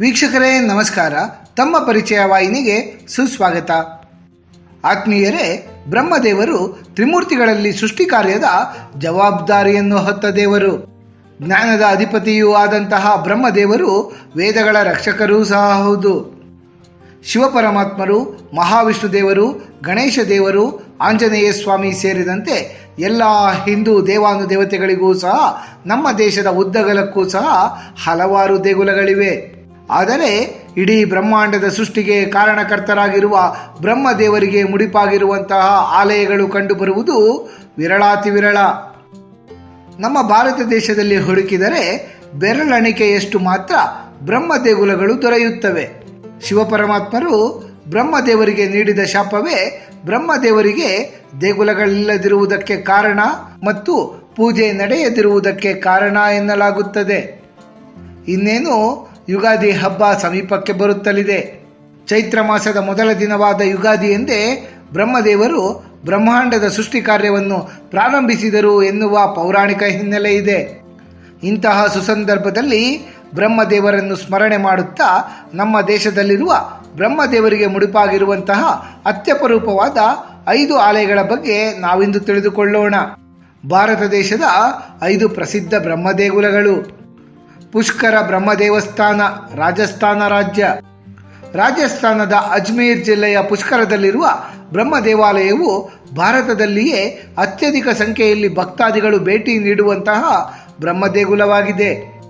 ವೀಕ್ಷಕರೇ, ನಮಸ್ಕಾರ. ತಮ್ಮ ಪರಿಚಯ ವಾಹಿನಿಗೆ ಸುಸ್ವಾಗತ. ಆತ್ಮೀಯರೇ, ಬ್ರಹ್ಮದೇವರು ತ್ರಿಮೂರ್ತಿಗಳಲ್ಲಿ ಸೃಷ್ಟಿ ಕಾರ್ಯದ ಜವಾಬ್ದಾರಿಯನ್ನು ಹೊತ್ತ ದೇವರು. ಜ್ಞಾನದ ಅಧಿಪತಿಯೂ ಆದಂತಹ ಬ್ರಹ್ಮದೇವರು ವೇದಗಳ ರಕ್ಷಕರೂ ಸಹ ಹೌದು. ಶಿವಪರಮಾತ್ಮರು ಮಹಾವಿಷ್ಣು ದೇವರು ಗಣೇಶ ದೇವರು ಆಂಜನೇಯ ಸ್ವಾಮಿ ಸೇರಿದಂತೆ ಎಲ್ಲ ಹಿಂದೂ ದೇವಾನುದೇವತೆಗಳಿಗೂ ಸಹ ನಮ್ಮ ದೇಶದ ಉದ್ದಗಲಕ್ಕೂ ಸಹ ಹಲವಾರು ದೇಗುಲಗಳಿವೆ. ಆದರೆ ಇಡೀ ಬ್ರಹ್ಮಾಂಡದ ಸೃಷ್ಟಿಗೆ ಕಾರಣಕರ್ತರಾಗಿರುವ ಬ್ರಹ್ಮದೇವರಿಗೆ ಮುಡಿಪಾಗಿರುವಂತಹ ಆಲಯಗಳು ಕಂಡುಬರುವುದು ವಿರಳಾತಿ ವಿರಳ. ನಮ್ಮ ಭಾರತ ದೇಶದಲ್ಲಿ ಹುಡುಕಿದರೆ ಬೆರಳಣಿಕೆಯಷ್ಟು ಮಾತ್ರ ಬ್ರಹ್ಮ ದೇಗುಲಗಳು ದೊರೆಯುತ್ತವೆ. ಶಿವಪರಮಾತ್ಮರು ಬ್ರಹ್ಮದೇವರಿಗೆ ನೀಡಿದ ಶಾಪವೇ ಬ್ರಹ್ಮದೇವರಿಗೆ ದೇಗುಲಗಳಿಲ್ಲದಿರುವುದಕ್ಕೆ ಕಾರಣ ಮತ್ತು ಪೂಜೆ ನಡೆಯದಿರುವುದಕ್ಕೆ ಕಾರಣ ಎನ್ನಲಾಗುತ್ತದೆ. ಇನ್ನೇನು ಯುಗಾದಿ ಹಬ್ಬ ಸಮೀಪಕ್ಕೆ ಬರುತ್ತಲಿದೆ. ಚೈತ್ರ ಮಾಸದ ಮೊದಲ ದಿನವಾದ ಯುಗಾದಿ ಎಂದೇ ಬ್ರಹ್ಮದೇವರು ಬ್ರಹ್ಮಾಂಡದ ಸೃಷ್ಟಿ ಕಾರ್ಯವನ್ನು ಪ್ರಾರಂಭಿಸಿದರು ಎನ್ನುವ ಪೌರಾಣಿಕ ಹಿನ್ನೆಲೆ ಇದೆ. ಇಂತಹ ಸುಸಂದರ್ಭದಲ್ಲಿ ಬ್ರಹ್ಮದೇವರನ್ನು ಸ್ಮರಣೆ ಮಾಡುತ್ತಾ ನಮ್ಮ ದೇಶದಲ್ಲಿರುವ ಬ್ರಹ್ಮದೇವರಿಗೆ ಮುಡಿಪಾಗಿರುವಂತಹ ಅತ್ಯಪರೂಪವಾದ ಐದು ಆಲಯಗಳ ಬಗ್ಗೆ ನಾವಿಂದು ತಿಳಿದುಕೊಳ್ಳೋಣ. ಭಾರತ ದೇಶದ ಐದು ಪ್ರಸಿದ್ಧ ಬ್ರಹ್ಮದೇಗುಲಗಳು. ಪುಷ್ಕರ ಬ್ರಹ್ಮದೇವಸ್ಥಾನ, ರಾಜಸ್ಥಾನ ರಾಜ್ಯ. ರಾಜಸ್ಥಾನದ ಅಜ್ಮೇರ್ ಜಿಲ್ಲೆಯ ಪುಷ್ಕರದಲ್ಲಿರುವ ಬ್ರಹ್ಮ ದೇವಾಲಯವು ಭಾರತದಲ್ಲಿಯೇ ಅತ್ಯಧಿಕ ಸಂಖ್ಯೆಯಲ್ಲಿ ಭಕ್ತಾದಿಗಳು ಭೇಟಿ ನೀಡುವಂತಹ ಬ್ರಹ್ಮದೇಗುಲವಾಗಿದೆ.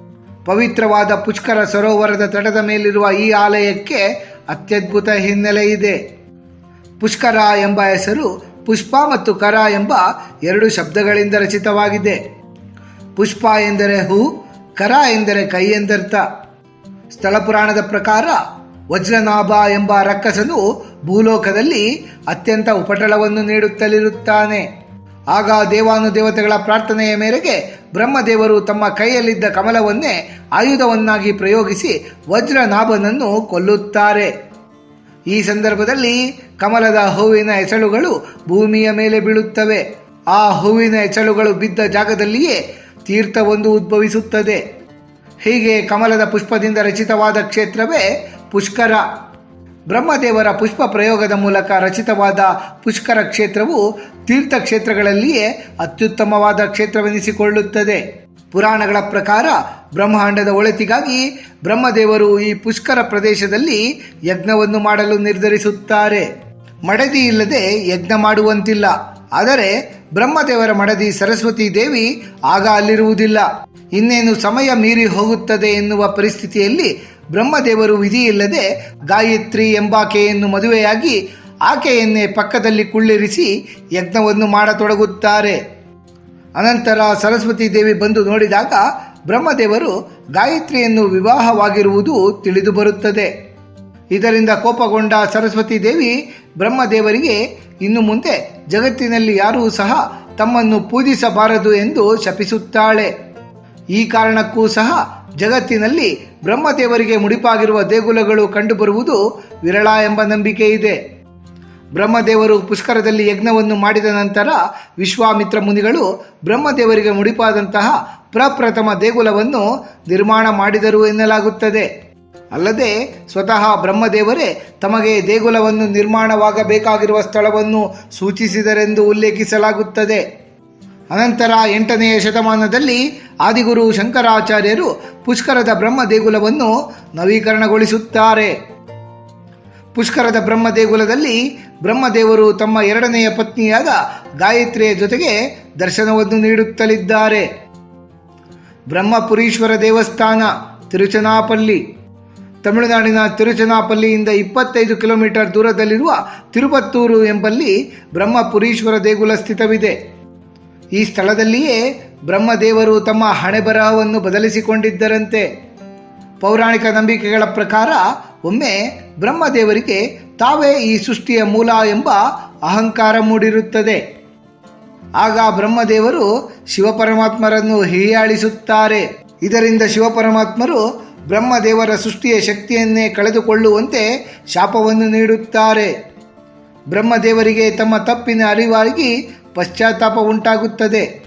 ಪವಿತ್ರವಾದ ಪುಷ್ಕರ ಸರೋವರದ ತಟದ ಮೇಲಿರುವ ಈ ಆಲಯಕ್ಕೆ ಅತ್ಯದ್ಭುತ ಹಿನ್ನೆಲೆ ಇದೆ. ಪುಷ್ಕರ ಎಂಬ ಹೆಸರು ಪುಷ್ಪ ಮತ್ತು ಕರ ಎಂಬ ಎರಡು ಶಬ್ದಗಳಿಂದ ರಚಿತವಾಗಿದೆ. ಪುಷ್ಪ ಎಂದರೆ ಹೂ ಕರ ಎಂದರೆ ಕೈ ಎಂದರ್ಥ. ಸ್ಥಳ ಪುರಾಣದ ಪ್ರಕಾರ ವಜ್ರನಾಭ ಎಂಬ ರಕ್ಕಸನು ಭೂಲೋಕದಲ್ಲಿ ಅತ್ಯಂತ ಉಪಟಳವನ್ನು ನೀಡುತ್ತಲಿರುತ್ತಾನೆ. ಆಗ ದೇವಾನುದೇವತೆಗಳ ಪ್ರಾರ್ಥನೆಯ ಮೇರೆಗೆ ಬ್ರಹ್ಮದೇವರು ತಮ್ಮ ಕೈಯಲ್ಲಿದ್ದ ಕಮಲವನ್ನೇ ಆಯುಧವನ್ನಾಗಿ ಪ್ರಯೋಗಿಸಿ ವಜ್ರನಾಭನನ್ನು ಕೊಲ್ಲುತ್ತಾರೆ. ಈ ಸಂದರ್ಭದಲ್ಲಿ ಕಮಲದ ಹೂವಿನ ಎಸಳುಗಳು ಭೂಮಿಯ ಮೇಲೆ ಬೀಳುತ್ತವೆ. ಆ ಹೂವಿನ ಎಸಳುಗಳು ಬಿದ್ದ ಜಾಗದಲ್ಲಿಯೇ ತೀರ್ಥವೊಂದು ಉದ್ಭವಿಸುತ್ತದೆ. ಹೀಗೆ ಕಮಲದ ಪುಷ್ಪದಿಂದ ರಚಿತವಾದ ಕ್ಷೇತ್ರವೇ ಪುಷ್ಕರ. ಬ್ರಹ್ಮದೇವರ ಪುಷ್ಪ ಪ್ರಯೋಗದ ಮೂಲಕ ರಚಿತವಾದ ಪುಷ್ಕರ ಕ್ಷೇತ್ರವು ತೀರ್ಥ ಕ್ಷೇತ್ರಗಳಲ್ಲಿಯೇ ಅತ್ಯುತ್ತಮವಾದ ಕ್ಷೇತ್ರವೆನಿಸಿಕೊಳ್ಳುತ್ತದೆ. ಪುರಾಣಗಳ ಪ್ರಕಾರ ಬ್ರಹ್ಮಾಂಡದ ಒಳಿತಿಗಾಗಿ ಬ್ರಹ್ಮದೇವರು ಈ ಪುಷ್ಕರ ಪ್ರದೇಶದಲ್ಲಿ ಯಜ್ಞವನ್ನು ಮಾಡಲು ನಿರ್ಧರಿಸುತ್ತಾರೆ. ಮಡದಿ ಇಲ್ಲದೆ ಯಜ್ಞ ಮಾಡುವಂತಿಲ್ಲ. ಆದರೆ ಬ್ರಹ್ಮದೇವರ ಮಡದಿ ಸರಸ್ವತಿ ದೇವಿ ಆಗ ಅಲ್ಲಿರುವುದಿಲ್ಲ. ಇನ್ನೇನು ಸಮಯ ಮೀರಿ ಹೋಗುತ್ತದೆ ಎನ್ನುವ ಪರಿಸ್ಥಿತಿಯಲ್ಲಿ ಬ್ರಹ್ಮದೇವರು ವಿಧಿಯಿಲ್ಲದೆ ಗಾಯತ್ರಿ ಎಂಬಾಕೆಯನ್ನು ಮದುವೆಯಾಗಿ ಆಕೆಯನ್ನೇ ಪಕ್ಕದಲ್ಲಿ ಕುಳ್ಳಿರಿಸಿ ಯಜ್ಞವನ್ನು ಮಾಡತೊಡಗುತ್ತಾರೆ. ಅನಂತರ ಸರಸ್ವತಿ ದೇವಿ ಬಂದು ನೋಡಿದಾಗ ಬ್ರಹ್ಮದೇವರು ಗಾಯತ್ರಿಯನ್ನು ವಿವಾಹವಾಗಿರುವುದು ತಿಳಿದು ಬರುತ್ತದೆ. ಇದರಿಂದ ಕೋಪಗೊಂಡ ಸರಸ್ವತಿ ದೇವಿ ಬ್ರಹ್ಮದೇವರಿಗೆ ಇನ್ನು ಮುಂದೆ ಜಗತ್ತಿನಲ್ಲಿ ಯಾರೂ ಸಹ ತಮ್ಮನ್ನು ಪೂಜಿಸಬಾರದು ಎಂದು ಶಪಿಸುತ್ತಾಳೆ. ಈ ಕಾರಣಕ್ಕೂ ಸಹ ಜಗತ್ತಿನಲ್ಲಿ ಬ್ರಹ್ಮದೇವರಿಗೆ ಮುಡಿಪಾಗಿರುವ ದೇಗುಲಗಳು ಕಂಡುಬರುವುದು ವಿರಳ ಎಂಬ ನಂಬಿಕೆ ಇದೆ. ಬ್ರಹ್ಮದೇವರು ಪುಷ್ಕರದಲ್ಲಿ ಯಜ್ಞವನ್ನು ಮಾಡಿದ ನಂತರ ವಿಶ್ವಾಮಿತ್ರ ಮುನಿಗಳು ಬ್ರಹ್ಮದೇವರಿಗೆ ಮುಡಿಪಾದಂತಹ ಪ್ರಪ್ರಥಮ ದೇಗುಲವನ್ನು ನಿರ್ಮಾಣ ಮಾಡಿದರು ಎನ್ನಲಾಗುತ್ತದೆ. ಅಲ್ಲದೆ ಸ್ವತಃ ಬ್ರಹ್ಮದೇವರೇ ತಮಗೆ ದೇಗುಲವನ್ನು ನಿರ್ಮಾಣವಾಗಬೇಕಾಗಿರುವ ಸ್ಥಳವನ್ನು ಸೂಚಿಸಿದರೆಂದು ಉಲ್ಲೇಖಿಸಲಾಗುತ್ತದೆ. ಅನಂತರ ಎಂಟನೆಯ ಶತಮಾನದಲ್ಲಿ ಆದಿಗುರು ಶಂಕರಾಚಾರ್ಯರು ಪುಷ್ಕರದ ಬ್ರಹ್ಮ ದೇಗುಲವನ್ನು ನವೀಕರಣಗೊಳಿಸುತ್ತಾರೆ. ಪುಷ್ಕರದ ಬ್ರಹ್ಮ ದೇಗುಲದಲ್ಲಿ ಬ್ರಹ್ಮದೇವರು ತಮ್ಮ ಎರಡನೆಯ ಪತ್ನಿಯಾದ ಗಾಯತ್ರಿಯ ಜೊತೆಗೆ ದರ್ಶನವನ್ನು ನೀಡುತ್ತಲಿದ್ದಾರೆ. ಬ್ರಹ್ಮಪುರೀಶ್ವರ ದೇವಸ್ಥಾನ, ತಿರುಚನಾಪಲ್ಲಿ. ತಮಿಳುನಾಡಿನ ತಿರುಚನಾಪಲ್ಲಿಯಿಂದ ಇಪ್ಪತ್ತೈದು ಕಿಲೋಮೀಟರ್ ದೂರದಲ್ಲಿರುವ ತಿರುಪತ್ತೂರು ಎಂಬಲ್ಲಿ ಬ್ರಹ್ಮಪುರೀಶ್ವರ ದೇಗುಲ ಸ್ಥಿತವಿದೆ. ಈ ಸ್ಥಳದಲ್ಲಿಯೇ ಬ್ರಹ್ಮದೇವರು ತಮ್ಮ ಹಣೆಬರಹವನ್ನು ಬದಲಿಸಿಕೊಂಡಿದ್ದರಂತೆ. ಪೌರಾಣಿಕ ನಂಬಿಕೆಗಳ ಪ್ರಕಾರ ಒಮ್ಮೆ ಬ್ರಹ್ಮದೇವರಿಗೆ ತಾವೇ ಈ ಸೃಷ್ಟಿಯ ಮೂಲ ಎಂಬ ಅಹಂಕಾರ ಮೂಡಿರುತ್ತದೆ. ಆಗ ಬ್ರಹ್ಮದೇವರು ಶಿವಪರಮಾತ್ಮರನ್ನು ಹೀಯಾಳಿಸುತ್ತಾರೆ. ಇದರಿಂದ ಶಿವಪರಮಾತ್ಮರು ಬ್ರಹ್ಮದೇವರ ಸೃಷ್ಟಿಯ ಶಕ್ತಿಯನ್ನೇ ಕಳೆದುಕೊಳ್ಳುವಂತೆ ಶಾಪವನ್ನು ನೀಡುತ್ತಾರೆ. ಬ್ರಹ್ಮದೇವರಿಗೆ ತಮ್ಮ ತಪ್ಪಿನ ಅರಿವಾಗಿ ಪಶ್ಚಾತ್ತಾಪ ಉಂಟಾಗುತ್ತದೆ.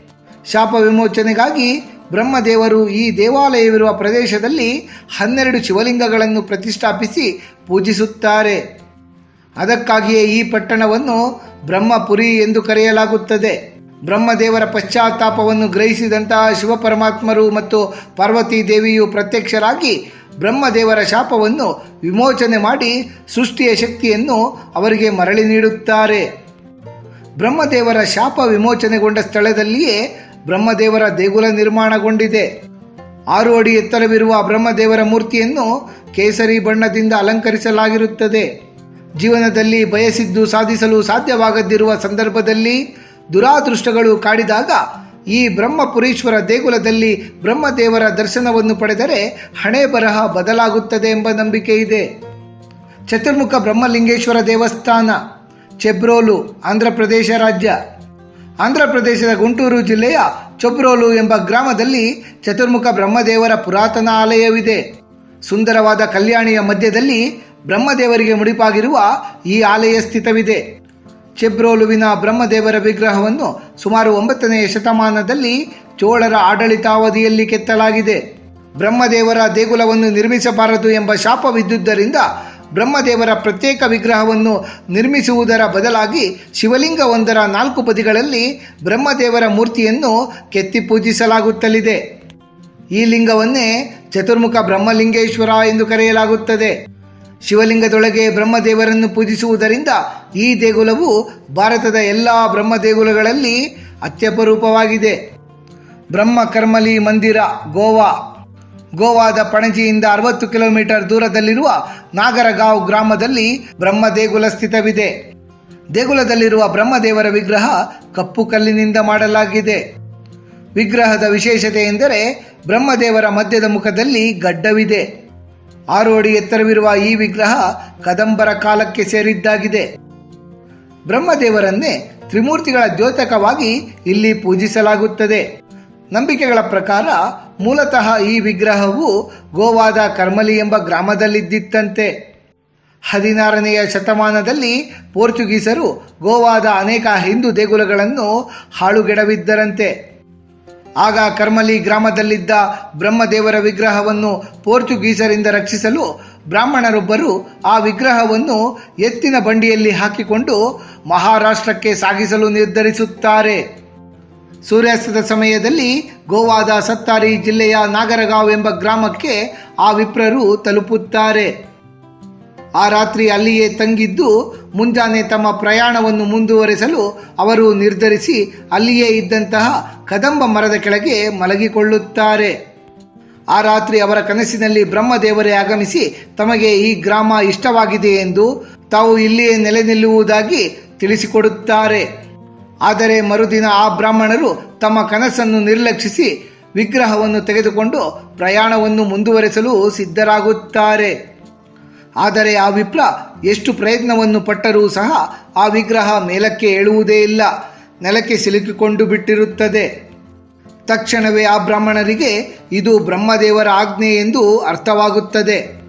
ಶಾಪ ವಿಮೋಚನೆಗಾಗಿ ಬ್ರಹ್ಮದೇವರು ಈ ದೇವಾಲಯವಿರುವ ಪ್ರದೇಶದಲ್ಲಿ ಹನ್ನೆರಡು ಶಿವಲಿಂಗಗಳನ್ನು ಪ್ರತಿಷ್ಠಾಪಿಸಿ ಪೂಜಿಸುತ್ತಾರೆ. ಅದಕ್ಕಾಗಿಯೇ ಈ ಪಟ್ಟಣವನ್ನು ಬ್ರಹ್ಮಪುರಿ ಎಂದು ಕರೆಯಲಾಗುತ್ತದೆ. ಬ್ರಹ್ಮದೇವರ ಪಶ್ಚಾತ್ತಾಪವನ್ನು ಗ್ರಹಿಸಿದಂತಹ ಶಿವಪರಮಾತ್ಮರು ಮತ್ತು ಪಾರ್ವತಿ ದೇವಿಯು ಪ್ರತ್ಯಕ್ಷರಾಗಿ ಬ್ರಹ್ಮದೇವರ ಶಾಪವನ್ನು ವಿಮೋಚನೆ ಮಾಡಿ ಸೃಷ್ಟಿಯ ಶಕ್ತಿಯನ್ನು ಅವರಿಗೆ ಮರಳಿ ನೀಡುತ್ತಾರೆ. ಬ್ರಹ್ಮದೇವರ ಶಾಪ ವಿಮೋಚನೆಗೊಂಡ ಸ್ಥಳದಲ್ಲಿಯೇ ಬ್ರಹ್ಮದೇವರ ದೇಗುಲ ನಿರ್ಮಾಣಗೊಂಡಿದೆ. ಆರು ಅಡಿ ಎತ್ತರವಿರುವ ಬ್ರಹ್ಮದೇವರ ಮೂರ್ತಿಯನ್ನು ಕೇಸರಿ ಬಣ್ಣದಿಂದ ಅಲಂಕರಿಸಲಾಗಿರುತ್ತದೆ. ಜೀವನದಲ್ಲಿ ಬಯಸಿದ್ದು ಸಾಧಿಸಲು ಸಾಧ್ಯವಾಗದಿರುವ ಸಂದರ್ಭದಲ್ಲಿ ದುರಾದೃಷ್ಟಗಳು ಕಾಡಿದಾಗ ಈ ಬ್ರಹ್ಮಪುರೀಶ್ವರ ದೇಗುಲದಲ್ಲಿ ಬ್ರಹ್ಮದೇವರ ದರ್ಶನವನ್ನು ಪಡೆದರೆ ಹಣೆ ಬರಹ ಬದಲಾಗುತ್ತದೆ ಎಂಬ ನಂಬಿಕೆ ಇದೆ. ಚತುರ್ಮುಖ ಬ್ರಹ್ಮಲಿಂಗೇಶ್ವರ ದೇವಸ್ಥಾನ, ಚೆಬ್ರೋಲು ಆಂಧ್ರಪ್ರದೇಶ ರಾಜ್ಯ. ಆಂಧ್ರಪ್ರದೇಶದ ಗುಂಟೂರು ಜಿಲ್ಲೆಯ ಚೊಬ್ರೋಲು ಎಂಬ ಗ್ರಾಮದಲ್ಲಿ ಚತುರ್ಮುಖ ಬ್ರಹ್ಮದೇವರ ಪುರಾತನ ಆಲಯವಿದೆ. ಸುಂದರವಾದ ಕಲ್ಯಾಣಿಯ ಮಧ್ಯದಲ್ಲಿ ಬ್ರಹ್ಮದೇವರಿಗೆ ಮುಡಿಪಾಗಿರುವ ಈ ಆಲಯ ಸ್ಥಿತವಿದೆ. ಚೆಬ್ರೋಲುವಿನ ಬ್ರಹ್ಮದೇವರ ವಿಗ್ರಹವನ್ನು ಸುಮಾರು ಒಂಬತ್ತನೆಯ ಶತಮಾನದಲ್ಲಿ ಚೋಳರ ಆಡಳಿತಾವಧಿಯಲ್ಲಿ ಕೆತ್ತಲಾಗಿದೆ. ಬ್ರಹ್ಮದೇವರ ದೇಗುಲವನ್ನು ನಿರ್ಮಿಸಬಾರದು ಎಂಬ ಶಾಪವಿದ್ದುದರಿಂದ ಬ್ರಹ್ಮದೇವರ ಪ್ರತ್ಯೇಕ ವಿಗ್ರಹವನ್ನು ನಿರ್ಮಿಸುವುದರ ಬದಲಾಗಿ ಶಿವಲಿಂಗವೊಂದರ ನಾಲ್ಕು ಬದಿಗಳಲ್ಲಿ ಬ್ರಹ್ಮದೇವರ ಮೂರ್ತಿಯನ್ನು ಕೆತ್ತಿ ಪೂಜಿಸಲಾಗುತ್ತಲಿದೆ. ಈ ಲಿಂಗವನ್ನೇ ಚತುರ್ಮುಖ ಬ್ರಹ್ಮಲಿಂಗೇಶ್ವರ ಎಂದು ಕರೆಯಲಾಗುತ್ತದೆ. ಶಿವಲಿಂಗದೊಳಗೆ ಬ್ರಹ್ಮದೇವರನ್ನು ಪೂಜಿಸುವುದರಿಂದ ಈ ದೇಗುಲವು ಭಾರತದ ಎಲ್ಲ ಬ್ರಹ್ಮ ದೇಗುಲಗಳಲ್ಲಿ ಅತ್ಯಪರೂಪವಾಗಿದೆ. ಬ್ರಹ್ಮ ಕರ್ಮಲಿ ಮಂದಿರ, ಗೋವಾ. ಗೋವಾದ ಪಣಜಿಯಿಂದ ಅರವತ್ತು ಕಿಲೋಮೀಟರ್ ದೂರದಲ್ಲಿರುವ ನಾಗರಗಾಂವ್ ಗ್ರಾಮದಲ್ಲಿ ಬ್ರಹ್ಮ ದೇಗುಲ ಸ್ಥಿತವಿದೆ. ದೇಗುಲದಲ್ಲಿರುವ ಬ್ರಹ್ಮದೇವರ ವಿಗ್ರಹ ಕಪ್ಪು ಕಲ್ಲಿನಿಂದ ಮಾಡಲಾಗಿದೆ. ವಿಗ್ರಹದ ವಿಶೇಷತೆ ಎಂದರೆ ಬ್ರಹ್ಮದೇವರ ಮಧ್ಯದ ಮುಖದಲ್ಲಿ ಗಡ್ಡವಿದೆ. ಆರು ಅಡಿ ಎತ್ತರವಿರುವ ಈ ವಿಗ್ರಹ ಕದಂಬರ ಕಾಲಕ್ಕೆ ಸೇರಿದ್ದಾಗಿದೆ. ಬ್ರಹ್ಮದೇವರನ್ನೇ ತ್ರಿಮೂರ್ತಿಗಳ ದ್ಯೋತಕವಾಗಿ ಇಲ್ಲಿ ಪೂಜಿಸಲಾಗುತ್ತದೆ. ನಂಬಿಕೆಗಳ ಪ್ರಕಾರ ಮೂಲತಃ ಈ ವಿಗ್ರಹವು ಗೋವಾದ ಕರ್ಮಲಿ ಎಂಬ ಗ್ರಾಮದಲ್ಲಿದ್ದಿತ್ತಂತೆ. ಹದಿನಾರನೆಯ ಶತಮಾನದಲ್ಲಿ ಪೋರ್ಚುಗೀಸರು ಗೋವಾದ ಅನೇಕ ಹಿಂದೂ ದೇಗುಲಗಳನ್ನು ಹಾಳುಗೆಡವಿದ್ದರಂತೆ. ಆಗ ಕರ್ಮಲಿ ಗ್ರಾಮದಲ್ಲಿದ್ದ ಬ್ರಹ್ಮದೇವರ ವಿಗ್ರಹವನ್ನು ಪೋರ್ಚುಗೀಸರಿಂದ ರಕ್ಷಿಸಲು ಬ್ರಾಹ್ಮಣರೊಬ್ಬರು ಆ ವಿಗ್ರಹವನ್ನು ಎತ್ತಿನ ಬಂಡಿಯಲ್ಲಿ ಹಾಕಿಕೊಂಡು ಮಹಾರಾಷ್ಟ್ರಕ್ಕೆ ಸಾಗಿಸಲು ನಿರ್ಧರಿಸುತ್ತಾರೆ. ಸೂರ್ಯಾಸ್ತದ ಸಮಯದಲ್ಲಿ ಗೋವಾದ ಸತ್ತಾರಿ ಜಿಲ್ಲೆಯ ನಾಗರಗಾವ್ ಎಂಬ ಗ್ರಾಮಕ್ಕೆ ಆ ವಿಪ್ರರು ತಲುಪುತ್ತಾರೆ. ಆ ರಾತ್ರಿ ಅಲ್ಲಿಯೇ ತಂಗಿದ್ದು ಮುಂಜಾನೆ ತಮ್ಮ ಪ್ರಯಾಣವನ್ನು ಮುಂದುವರೆಸಲು ಅವರು ನಿರ್ಧರಿಸಿ ಅಲ್ಲಿಯೇ ಇದ್ದಂತಹ ಕದಂಬ ಮರದ ಕೆಳಗೆ ಮಲಗಿಕೊಳ್ಳುತ್ತಾರೆ. ಆ ರಾತ್ರಿ ಅವರ ಕನಸಿನಲ್ಲಿ ಬ್ರಹ್ಮದೇವರೇ ಆಗಮಿಸಿ ತಮಗೆ ಈ ಗ್ರಾಮ ಇಷ್ಟವಾಗಿದೆ ಎಂದು ತಾವು ಇಲ್ಲಿಯೇ ನೆಲೆ ನಿಲ್ಲುವುದಾಗಿ ತಿಳಿಸಿಕೊಡುತ್ತಾರೆ. ಆದರೆ ಮರುದಿನ ಆ ಬ್ರಾಹ್ಮಣರು ತಮ್ಮ ಕನಸನ್ನು ನಿರ್ಲಕ್ಷಿಸಿ ವಿಗ್ರಹವನ್ನು ತೆಗೆದುಕೊಂಡು ಪ್ರಯಾಣವನ್ನು ಮುಂದುವರೆಸಲು ಸಿದ್ಧರಾಗುತ್ತಾರೆ. ಆದರೆ ಆ ವಿಪ್ರ ಎಷ್ಟು ಪ್ರಯತ್ನವನ್ನು ಪಟ್ಟರೂ ಸಹ ಆ ವಿಗ್ರಹ ಮೇಲಕ್ಕೆ ಏಳುವುದೇ ಇಲ್ಲ. ನೆಲಕ್ಕೆ ಸಿಲುಕಿಕೊಂಡು ಬಿಟ್ಟಿರುತ್ತದೆ. ತಕ್ಷಣವೇ ಆ ಬ್ರಾಹ್ಮಣರಿಗೆ ಇದು ಬ್ರಹ್ಮದೇವರ ಆಜ್ಞೆ ಎಂದು ಅರ್ಥವಾಗುತ್ತದೆ.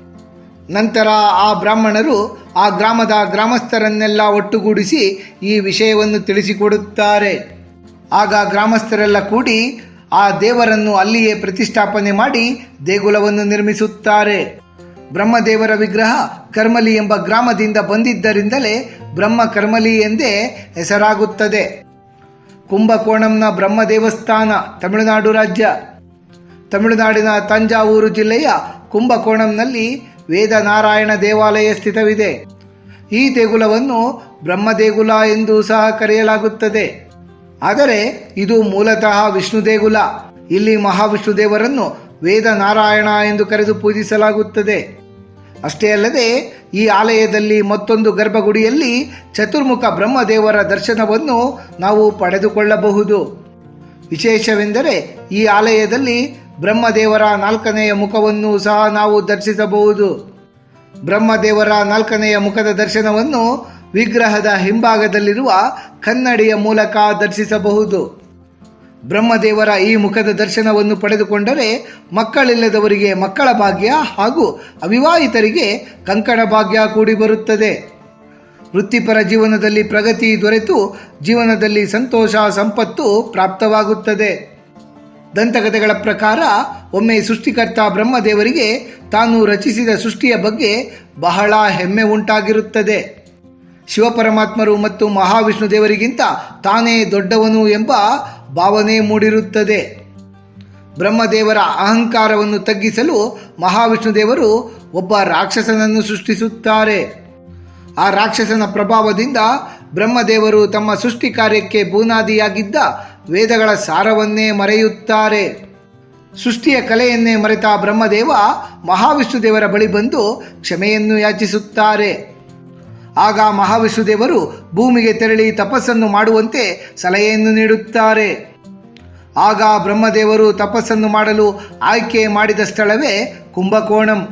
ನಂತರ ಆ ಬ್ರಾಹ್ಮಣರು ಆ ಗ್ರಾಮದ ಗ್ರಾಮಸ್ಥರನ್ನೆಲ್ಲ ಒಟ್ಟುಗೂಡಿಸಿ ಈ ವಿಷಯವನ್ನು ತಿಳಿಸಿಕೊಡುತ್ತಾರೆ. ಆಗ ಗ್ರಾಮಸ್ಥರೆಲ್ಲ ಕೂಡಿ ಆ ದೇವರನ್ನು ಅಲ್ಲಿಯೇ ಪ್ರತಿಷ್ಠಾಪನೆ ಮಾಡಿ ದೇಗುಲವನ್ನು ನಿರ್ಮಿಸುತ್ತಾರೆ. ಬ್ರಹ್ಮದೇವರ ವಿಗ್ರಹ ಕರ್ಮಲಿ ಎಂಬ ಗ್ರಾಮದಿಂದ ಬಂದಿದ್ದರಿಂದಲೇ ಬ್ರಹ್ಮ ಕರ್ಮಲಿ ಎಂದೇ ಹೆಸರಾಗುತ್ತದೆ. ಕುಂಭಕೋಣಂನ ಬ್ರಹ್ಮ ದೇವಸ್ಥಾನ, ತಮಿಳುನಾಡು ರಾಜ್ಯ. ತಮಿಳುನಾಡಿನ ತಂಜಾವೂರು ಜಿಲ್ಲೆಯ ಕುಂಭಕೋಣಂನಲ್ಲಿ ವೇದನಾರಾಯಣ ದೇವಾಲಯ ಸ್ಥಿತವಿದೆ. ಈ ದೇಗುಲವನ್ನು ಬ್ರಹ್ಮ ದೇಗುಲ ಎಂದು ಸಹ ಕರೆಯಲಾಗುತ್ತದೆ. ಆದರೆ ಇದು ಮೂಲತಃ ವಿಷ್ಣು ದೇಗುಲ. ಇಲ್ಲಿ ಮಹಾವಿಷ್ಣು ದೇವರನ್ನು ವೇದನಾರಾಯಣ ಎಂದು ಕರೆದು ಪೂಜಿಸಲಾಗುತ್ತದೆ. ಅಷ್ಟೇ ಅಲ್ಲದೆ, ಈ ಆಲಯದಲ್ಲಿ ಮತ್ತೊಂದು ಗರ್ಭಗುಡಿಯಲ್ಲಿ ಚತುರ್ಮುಖ ಬ್ರಹ್ಮದೇವರ ದರ್ಶನವನ್ನು ನಾವು ಪಡೆದುಕೊಳ್ಳಬಹುದು. ವಿಶೇಷವೆಂದರೆ, ಈ ಆಲಯದಲ್ಲಿ ಬ್ರಹ್ಮದೇವರ ನಾಲ್ಕನೆಯ ಮುಖವನ್ನು ಸಹ ನಾವು ದರ್ಶಿಸಬಹುದು. ಬ್ರಹ್ಮದೇವರ ನಾಲ್ಕನೆಯ ಮುಖದ ದರ್ಶನವನ್ನು ವಿಗ್ರಹದ ಹಿಂಭಾಗದಲ್ಲಿರುವ ಕನ್ನಡಿಯ ಮೂಲಕ ದರ್ಶಿಸಬಹುದು. ಬ್ರಹ್ಮದೇವರ ಈ ಮುಖದ ದರ್ಶನವನ್ನು ಪಡೆದುಕೊಂಡರೆ ಮಕ್ಕಳಿಲ್ಲದವರಿಗೆ ಮಕ್ಕಳ ಭಾಗ್ಯ ಹಾಗೂ ಅವಿವಾಹಿತರಿಗೆ ಕಂಕಣ ಭಾಗ್ಯ ಕೂಡಿ ಬರುತ್ತದೆ. ವೃತ್ತಿಪರ ಜೀವನದಲ್ಲಿ ಪ್ರಗತಿ ದೊರೆತು ಜೀವನದಲ್ಲಿ ಸಂತೋಷ, ಸಂಪತ್ತು ಪ್ರಾಪ್ತವಾಗುತ್ತದೆ. ದಂತಕಥೆಗಳ ಪ್ರಕಾರ ಒಮ್ಮೆ ಸೃಷ್ಟಿಕರ್ತ ಬ್ರಹ್ಮದೇವರಿಗೆ ತಾನು ರಚಿಸಿದ ಸೃಷ್ಟಿಯ ಬಗ್ಗೆ ಬಹಳ ಹೆಮ್ಮೆ ಉಂಟಾಗಿರುತ್ತದೆ. ಶಿವಪರಮಾತ್ಮರು ಮತ್ತು ಮಹಾವಿಷ್ಣು ದೇವರಿಗಿಂತ ತಾನೇ ದೊಡ್ಡವನು ಎಂಬ ಭಾವನೆ ಮೂಡಿರುತ್ತದೆ. ಬ್ರಹ್ಮದೇವರ ಅಹಂಕಾರವನ್ನು ತಗ್ಗಿಸಲು ಮಹಾವಿಷ್ಣು ದೇವರು ಒಬ್ಬ ರಾಕ್ಷಸನನ್ನು ಸೃಷ್ಟಿಸುತ್ತಾರೆ. ಆ ರಾಕ್ಷಸನ ಪ್ರಭಾವದಿಂದ ಬ್ರಹ್ಮದೇವರು ತಮ್ಮ ಸೃಷ್ಟಿ ಕಾರ್ಯಕ್ಕೆ ಬೂನಾದಿಯಾಗಿದ್ದ ವೇದಗಳ ಸಾರವನ್ನೇ ಮರೆಯುತ್ತಾರೆ. ಸೃಷ್ಟಿಯ ಕಲೆಯನ್ನೇ ಮರೆತ ಬ್ರಹ್ಮದೇವ ಮಹಾವಿಷ್ಣು ದೇವರ ಬಳಿ ಬಂದು ಕ್ಷಮೆಯನ್ನು ಯಾಚಿಸುತ್ತಾರೆ. ಆಗ ಮಹಾವಿಷ್ಣು ದೇವರು ಭೂಮಿಗೆ ತೆರಳಿ ತಪಸ್ಸನ್ನು ಮಾಡುವಂತೆ ಸಲಹೆಯನ್ನು ನೀಡುತ್ತಾರೆ. ಆಗ ಬ್ರಹ್ಮದೇವರು ತಪಸ್ಸನ್ನು ಮಾಡಲು ಆಯ್ಕೆ ಮಾಡಿದ ಸ್ಥಳವೇ ಕುಂಭಕೋಣಂ.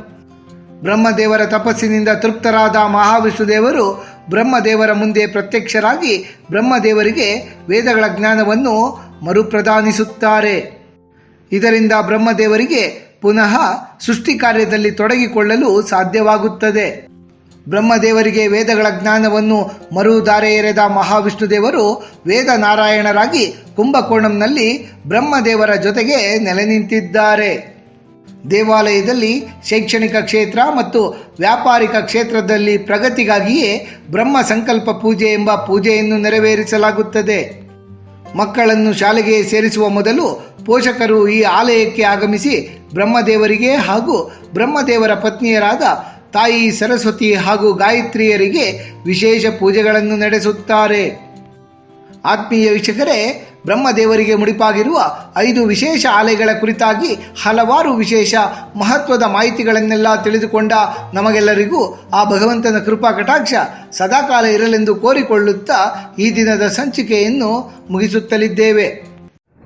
ಬ್ರಹ್ಮದೇವರ ತಪಸ್ಸಿನಿಂದ ತೃಪ್ತರಾದ ಮಹಾವಿಷ್ಣು ದೇವರು ಬ್ರಹ್ಮದೇವರ ಮುಂದೆ ಪ್ರತ್ಯಕ್ಷರಾಗಿ ಬ್ರಹ್ಮದೇವರಿಗೆ ವೇದಗಳ ಜ್ಞಾನವನ್ನು ಮರುಪ್ರದಾನಿಸುತ್ತಾರೆ. ಇದರಿಂದ ಬ್ರಹ್ಮದೇವರಿಗೆ ಪುನಃ ಸೃಷ್ಟಿ ಕಾರ್ಯದಲ್ಲಿ ತೊಡಗಿಕೊಳ್ಳಲು ಸಾಧ್ಯವಾಗುತ್ತದೆ. ಬ್ರಹ್ಮದೇವರಿಗೆ ವೇದಗಳ ಜ್ಞಾನವನ್ನು ಮರುದಾರೆ ಎರೆದ ಮಹಾವಿಷ್ಣು ದೇವರು ವೇದ ನಾರಾಯಣರಾಗಿ ಕುಂಭಕೋಣಂನಲ್ಲಿ ಬ್ರಹ್ಮದೇವರ ಜೊತೆಗೆ ನೆಲೆ ನಿಂತಿದ್ದಾರೆ. ದೇವಾಲಯದಲ್ಲಿ ಶೈಕ್ಷಣಿಕ ಕ್ಷೇತ್ರ ಮತ್ತು ವ್ಯಾಪಾರಿಕ ಕ್ಷೇತ್ರದಲ್ಲಿ ಪ್ರಗತಿಗಾಗಿಯೇ ಬ್ರಹ್ಮ ಸಂಕಲ್ಪ ಪೂಜೆ ಎಂಬ ಪೂಜೆಯನ್ನು ನೆರವೇರಿಸಲಾಗುತ್ತದೆ. ಮಕ್ಕಳನ್ನು ಶಾಲೆಗೆ ಸೇರಿಸುವ ಮೊದಲು ಪೋಷಕರು ಈ ಆಲಯಕ್ಕೆ ಆಗಮಿಸಿ ಬ್ರಹ್ಮದೇವರಿಗೆ ಹಾಗೂ ಬ್ರಹ್ಮದೇವರ ಪತ್ನಿಯರಾದ ತಾಯಿ ಸರಸ್ವತಿ ಹಾಗೂ ಗಾಯತ್ರಿಯರಿಗೆ ವಿಶೇಷ ಪೂಜೆಗಳನ್ನು ನಡೆಸುತ್ತಾರೆ. ಆತ್ಮೀಯ ವೀಕ್ಷಕರೇ, ಬ್ರಹ್ಮದೇವರಿಗೆ ಮುಡಿಪಾಗಿರುವ ಐದು ವಿಶೇಷ ಆಲಯಗಳ ಕುರಿತಾಗಿ ಹಲವಾರು ವಿಶೇಷ ಮಹತ್ವದ ಮಾಹಿತಿಗಳನ್ನೆಲ್ಲ ತಿಳಿದುಕೊಂಡ ನಮಗೆಲ್ಲರಿಗೂ ಆ ಭಗವಂತನ ಕೃಪಾ ಕಟಾಕ್ಷ ಸದಾಕಾಲ ಇರಲೆಂದು ಕೋರಿಕೊಳ್ಳುತ್ತಾ ಈ ದಿನದ ಸಂಚಿಕೆಯನ್ನು ಮುಗಿಸುತ್ತಲಿದ್ದೇವೆ.